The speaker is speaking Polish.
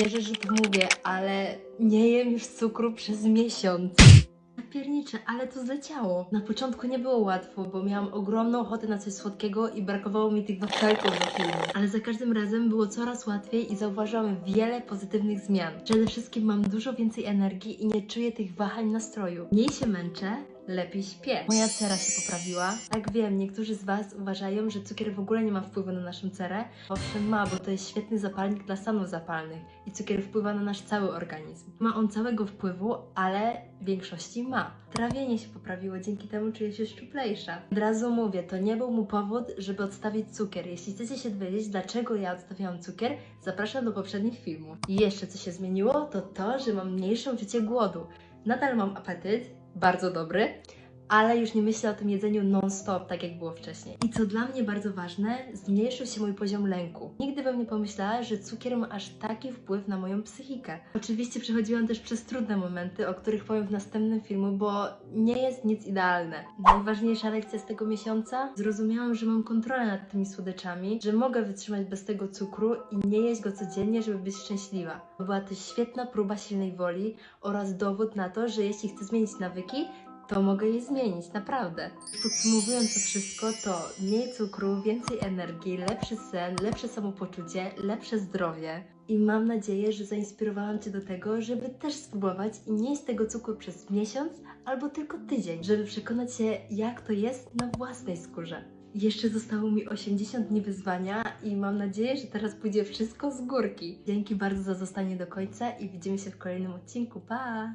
wierzę, że to mówię, ale nie jem już cukru przez miesiąc. Piernicze, ale to zleciało. Na początku nie było łatwo, bo miałam ogromną ochotę na coś słodkiego i brakowało mi tych wafelków do filmu. Ale za każdym razem było coraz łatwiej i zauważyłam wiele pozytywnych zmian. Przede wszystkim mam dużo więcej energii i nie czuję tych wahań nastroju. Mniej się męczę, lepiej śpię. Moja cera się poprawiła. Tak wiem, niektórzy z Was uważają, że cukier w ogóle nie ma wpływu na naszą cerę. Owszem ma, bo to jest świetny zapalnik dla stanów zapalnych i cukier wpływa na nasz cały organizm. Ma on całego wpływu, ale w większości ma. Trawienie się poprawiło, dzięki temu czuję się szczuplejsza. Od razu mówię, to nie był mu powód, żeby odstawić cukier. Jeśli chcecie się dowiedzieć, dlaczego ja odstawiałam cukier, zapraszam do poprzednich filmów. I jeszcze co się zmieniło, to to, że mam mniejsze uczucie głodu. Nadal mam apetyt, bardzo dobry, ale już nie myślę o tym jedzeniu non-stop, tak jak było wcześniej. I co dla mnie bardzo ważne, zmniejszył się mój poziom lęku. Nigdy bym nie pomyślała, że cukier ma aż taki wpływ na moją psychikę. Oczywiście przechodziłam też przez trudne momenty, o których powiem w następnym filmu, bo nie jest nic idealne. Najważniejsza lekcja z tego miesiąca? Zrozumiałam, że mam kontrolę nad tymi słodyczami, że mogę wytrzymać bez tego cukru i nie jeść go codziennie, żeby być szczęśliwa. Była to świetna próba silnej woli oraz dowód na to, że jeśli chcę zmienić nawyki, to mogę je zmienić, naprawdę. Podsumowując to wszystko, to mniej cukru, więcej energii, lepszy sen, lepsze samopoczucie, lepsze zdrowie. I mam nadzieję, że zainspirowałam Cię do tego, żeby też spróbować i nie jeść tego cukru przez miesiąc albo tylko tydzień, żeby przekonać się, jak to jest na własnej skórze. Jeszcze zostało mi 80 dni wyzwania i mam nadzieję, że teraz pójdzie wszystko z górki. Dzięki bardzo za zostanie do końca i widzimy się w kolejnym odcinku. Pa!